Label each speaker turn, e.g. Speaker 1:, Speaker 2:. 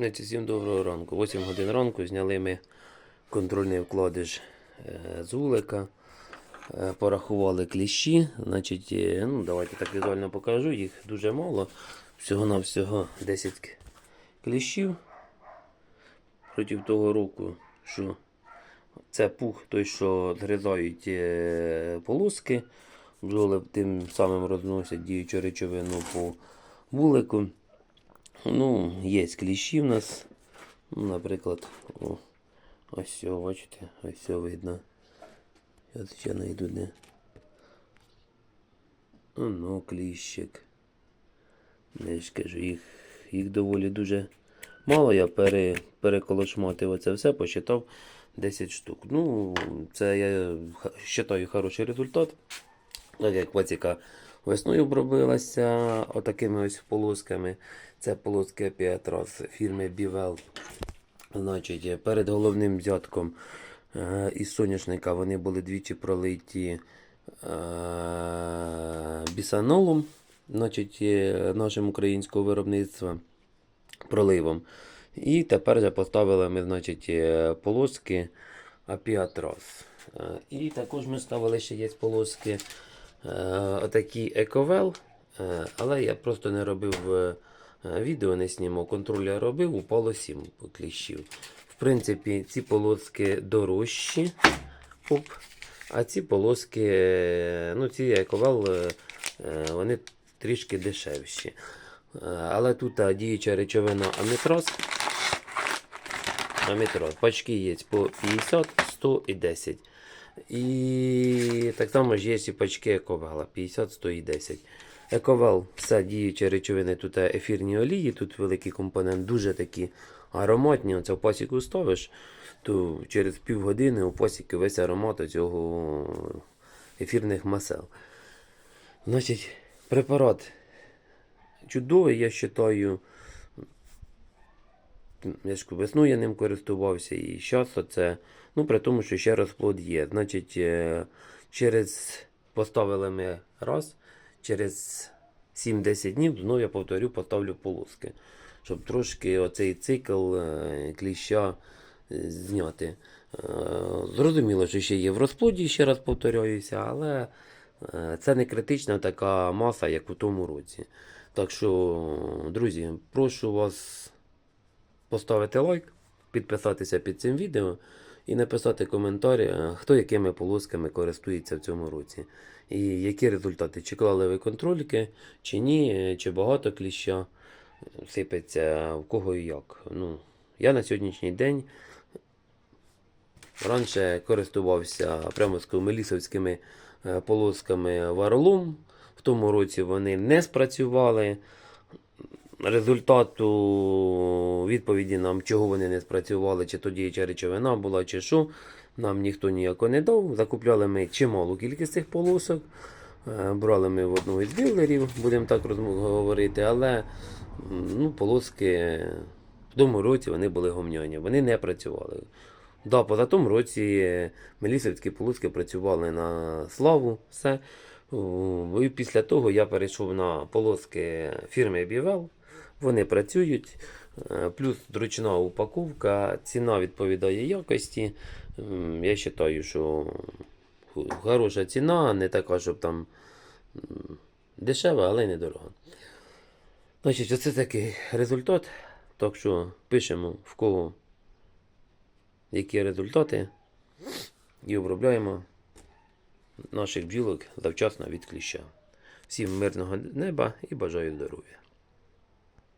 Speaker 1: Всім доброго ранку. 8 годин ранку зняли ми контрольний вкладиш е, з вулика. Е, Порахували кліщі. Значить, е, ну, давайте так візуально покажу. Їх дуже мало. Всього-навсього 10 кліщів. Проти того року, що це пух, той, що зрізають е, полоски. Бджоли тим самим розносять діючу речовину по вулику. Ну, є кліщі в нас. Ну, Наприклад, о, ось все, бачите, ось все видно. Я ще знайду де. Ну, кліщик. Я ж кажу, їх, їх доволі дуже мало. Я пере, переколошматив оце все, посчитав 10 штук. Ну, це я вважаю хороший результат. Так як паціка весною обробилася отакими ось полосками. Це полоски опять фірми Бівел. Значить, перед головним взятком е, із соняшника вони були двічі пролиті е, бісанолом, значить, е, нашим українського виробництва проливом. І тепер вже поставили ми значить, полоски апіатрос. І також ми ставили ще є полоски е, отакі ековел, е, але я просто не робив е, відео, не знімав. Контроль я робив, упало 7 кліщів. В принципі, ці полоски дорожчі. Оп. А ці полоски, ну ці ековел, вони трішки дешевші. Але тут діюча речовина амітрос. Амітрос. Пачки є по 50, 100 і 10. І так само ж є і пачки ековела 50, 100 і 10. Ековел, вся діюча речовина, тут ефірні олії, тут великий компонент, дуже такі ароматні. Оце в пасіку ставиш, то через півгодини у пасіки весь аромат цього ефірних масел. Значить, препарат чудовий, я вважаю. Я ж весною я ним користувався і зараз це, ну при тому, що ще розплод є. Значить, е, через поставили ми раз, через 7-10 днів знову я повторю, поставлю полоски, щоб трошки оцей цикл е, кліща е, зняти. Зрозуміло, що ще є в розплоді, ще раз повторююся, але це не критична така маса, як у тому році. Так що, друзі, прошу вас поставити лайк, підписатися під цим відео і написати коментар, е, хто якими полосками користується в цьому році. І які результати, чи клали ви контрольки, чи ні, е, чи багато кліща сипеться, в кого і як. Ну, я на сьогоднішній день раніше користувався прямосько-мелісовськими е, полосками варолом. В тому році вони не спрацювали результату відповіді нам, чого вони не спрацювали, чи то діюча речовина була, чи що, нам ніхто ніяко не дав. Закупляли ми чималу кількість цих полосок. Е, Брали ми в одного із дилерів, будемо так говорити, але ну, полоски в тому році вони були гомняні, вони не працювали. Да, поза тому році мелісівські полоски працювали на славу, все. І після того я перейшов на полоски фірми Бівел. Вони працюють, е, плюс зручна упаковка, ціна відповідає якості. Я вважаю, що хороша ціна, не така, щоб там дешева, але й недорога. Значить, оце такий результат. Так що пишемо в кого які результати і обробляємо наших бджілок завчасно від кліща. Всім мирного неба і бажаю здоров'я.